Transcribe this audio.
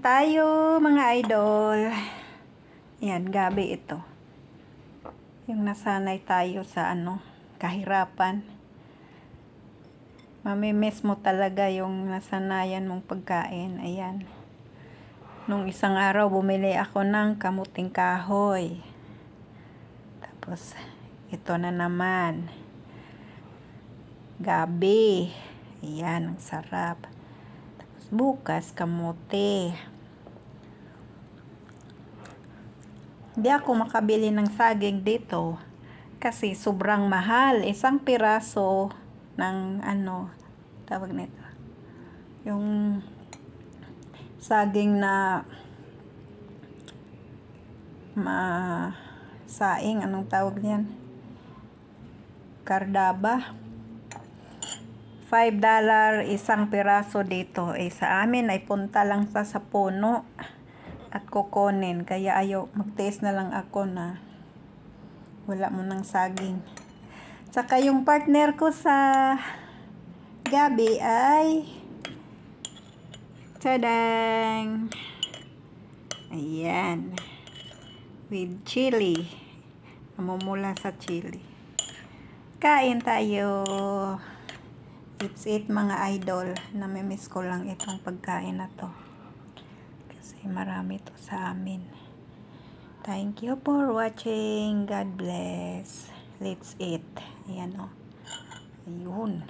Tayo mga idol. Yan, gabi ito. Yung nasanay tayo sa ano, kahirapan. Mamimiss mo talaga yung nasanayan mong pagkain. Ayan. Nung isang araw, bumili ako ng kamuting kahoy. Tapos, ito na naman. Gabi. Ayan, ang sarap. Bukas, kamote. Hindi ako makabili ng saging dito. Kasi sobrang mahal. Isang piraso ng ano, tawag nito. Yung saging na ma saing anong tawag niyan kardaba 5 dollar isang piraso dito. Eh sa amin ay punta lang sa sa puno at kukunin. Kaya ayaw magtiis na lang ako na wala mo ng saging. Saka yung partner ko sa gabi ay tadang! Ayan. With chili. Namumula sa chili. Kain tayo it's it mga idol. Namimiss ko lang itong pagkain na to. Kasi marami to sa amin. Thank you for watching. God bless. Let's eat ayan o ayun